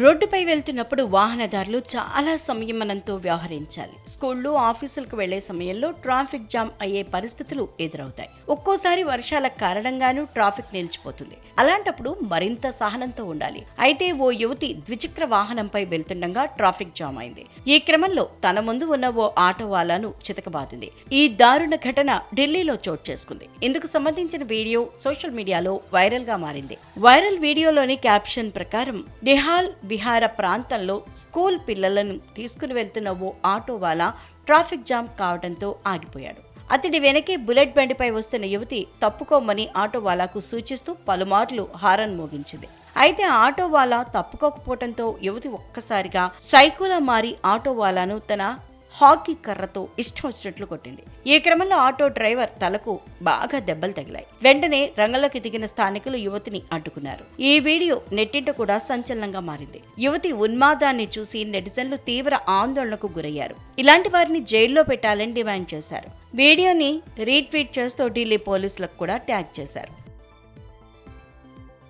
రోడ్డుపై వెళ్తున్నప్పుడు వాహనదారులు చాలా సంయమనంతో వ్యవహరించాలి. స్కూళ్ళు ఆఫీసులకు వెళ్ళే సమయంలో ట్రాఫిక్ జామ్ అయ్యే పరిస్థితులు ఎదురవుతాయి. ఒక్కోసారి వర్షాల కారణంగానూ ట్రాఫిక్ నిలిచిపోతుంది. అలాంటప్పుడు మరింత సహనంతో ఉండాలి. అయితే ఓ యువతి ద్విచక్ర వాహనంపై వెళ్తుండగా ట్రాఫిక్ జామ్ అయింది. ఈ క్రమంలో తన ముందు ఉన్న ఓ ఆటో వాలాను చితకబాదింది. ఈ దారుణ ఘటన ఢిల్లీలో చోటు చేసుకుంది. ఇందుకు సంబంధించిన వీడియో సోషల్ మీడియాలో వైరల్గా మారింది. వైరల్ వీడియోలోని క్యాప్షన్ ప్రకారం నిహాల్ విహార ప్రాంతంలో స్కూల్ పిల్లలను తీసుకుని వెళ్తున్న ఓ ఆటో వాలా ట్రాఫిక్ జామ్ కావడంతో ఆగిపోయాడు. అతడి వెనకే బుల్లెట్ బండిపై వస్తున్న యువతి తప్పుకోమని ఆటో వాలాకు సూచిస్తూ పలుమార్లు హారన్ మోగించింది. అయితే ఆటో వాలా తప్పుకోకపోవడంతో యువతి ఒక్కసారిగా సైకోలా మారి ఆటో వాలాను తన హాకీ కర్రతో ఇష్టం వచ్చినట్లు కొట్టింది. ఈ క్రమంలో ఆటో డ్రైవర్ తలకు బాగా దెబ్బలు తగిలాయి. వెంటనే రంగంలోకి దిగిన స్థానికులు యువతిని అడ్డుకున్నారు. ఈ వీడియో నెట్టింట కూడా సంచలనంగా మారింది. యువతి ఉన్మాదాన్ని చూసి నెటిజన్లు తీవ్ర ఆందోళనకు గురయ్యారు. ఇలాంటి వారిని జైల్లో పెట్టాలని డిమాండ్ చేశారు. వీడియోని రీట్వీట్ చేస్తూ ఢిల్లీ పోలీసులకు కూడా ట్యాగ్ చేశారు.